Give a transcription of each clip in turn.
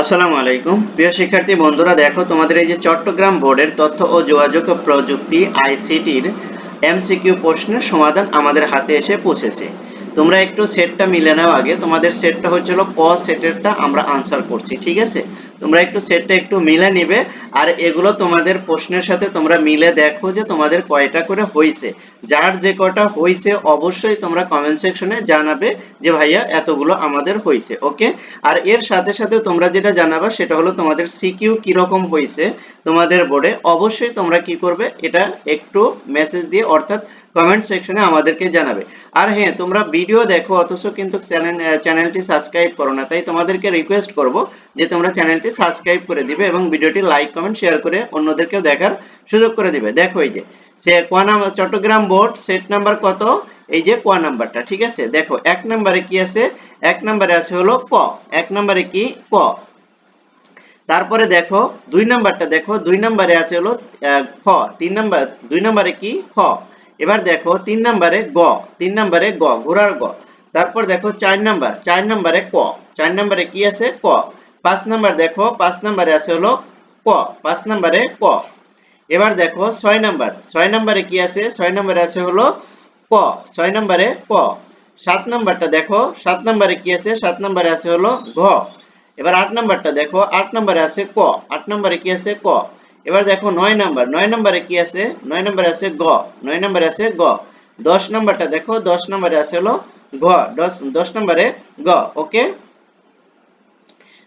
আসসালামু আলাইকুম। প্রিয় শিক্ষার্থী, বন্ধুরা, দেখো, তোমাদের এই যে চট্টগ্রাম বোর্ডের তথ্য ও যোগাযোগ প্রযুক্তি আইসিটির এমসিকিউ প্রশ্নের সমাধান আমাদের হাতে এসে পৌঁছেছে। তোমরা একটু সেটটা মিলে নাও আগে। তোমাদের সেটটা হচ্ছিল ক সেটেরটা আমরা আনসার করছি, ঠিক আছে? তোমরা একটু সেটটা একটু মিলে নিবে, আর এগুলো তোমাদের প্রশ্নের সাথে তোমরা মিলে দেখো যে তোমাদের কয়টা করে হয়েছে যার যে কটা হয়েছে অবশ্যই তোমরা কমেন্ট সেকশনে জানাবে যে ভাইয়া এতগুলো আমাদের হয়েছে ওকে আর এর সাথে সাথে তোমরা যেটা জানাবা, সেটা হলো তোমাদের সিকিউ কীরকম হয়েছে তোমাদের বোর্ডে অবশ্যই তোমরা কি করবে, এটা একটু মেসেজ দিয়ে, অর্থাৎ কমেন্ট সেকশনে আমাদেরকে জানাবে। আর হ্যাঁ তোমরা ভিডিও দেখো, অথচ কিন্তু চ্যানেল চ্যানেলটি সাবস্ক্রাইব করো না। তাই তোমাদেরকে রিকোয়েস্ট করব যে তোমরা চ্যানেলটি সাবস্ক্রাইব করে দিবে এবং ভিডিওটি লাইক কমেন্ট শেয়ার করে অন্যদেরকেও দেখার সুযোগ করে দিবে। দেখো এই যে, সে চট্টগ্রাম বোর্ড সেট নাম্বার কত? এই যে কোয়া নাম্বারটা, ঠিক আছে? দেখো, এক নম্বরে কি আছে? এক নম্বরে আছে হলো ক। এক নম্বরে কি? ক। তারপরে দেখো, দুই নাম্বারটা দেখো, দুই নাম্বারে আছে হলো খ। তিন নাম্বার, দুই নাম্বারে কি? খ। এবার দেখো তিন নাম্বারে গ, তিন নাম্বারে গ, ঘোড়ার গ। তারপর দেখো চার নাম্বার, চার নাম্বারে ক। চার নাম্বারে কি আছে? ক। পাঁচ নাম্বার দেখো, পাঁচ নাম্বারে আছে হলো ক, পাঁচ নাম্বারে ক। এবার দেখো ছয় নাম্বার, ছয় নাম্বারে কি আছে? ছয় নাম্বারে আছে হলো ক, ছয় নাম্বারে ক। সাত নাম্বারটা দেখো, সাত নাম্বারে কি আছে? সাত নাম্বারে আছে হলো ঘ। এবার আট নাম্বারটা দেখো, আট নাম্বারে আছে ক, আট নাম্বারে কি আছে? ক। এবার দেখো নয় নাম্বার, নয় নাম্বারে কি আছে? নয় নাম্বারে আছে গ, নয় নাম্বারে আছে গ। দশ নাম্বারটা দেখো, দশ নাম্বারে আছে হলো ঘ দশ দশ নাম্বারে গ, ওকে?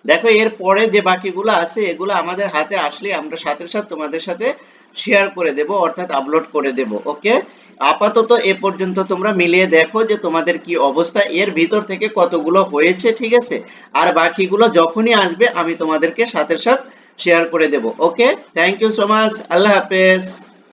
দেখো, এর পরে যে বাকিগুলো আছে, এগুলো আমাদের হাতে আসলে আমরা সাথে সাথে তোমাদের সাথে শেয়ার করে দেব, অর্থাৎ আপলোড করে দেব, ওকে? আপাতত এ পর্যন্ত তোমরা মিলিয়ে দেখো যে তোমাদের কি অবস্থা, এর ভিতর থেকে কতগুলো হয়েছে, ঠিক আছে? আর বাকিগুলো যখনই আসবে, আমি তোমাদেরকে সাথে সাথে শেয়ার করে দেব। Okay thank you so much আল্লাহ হাফেজ।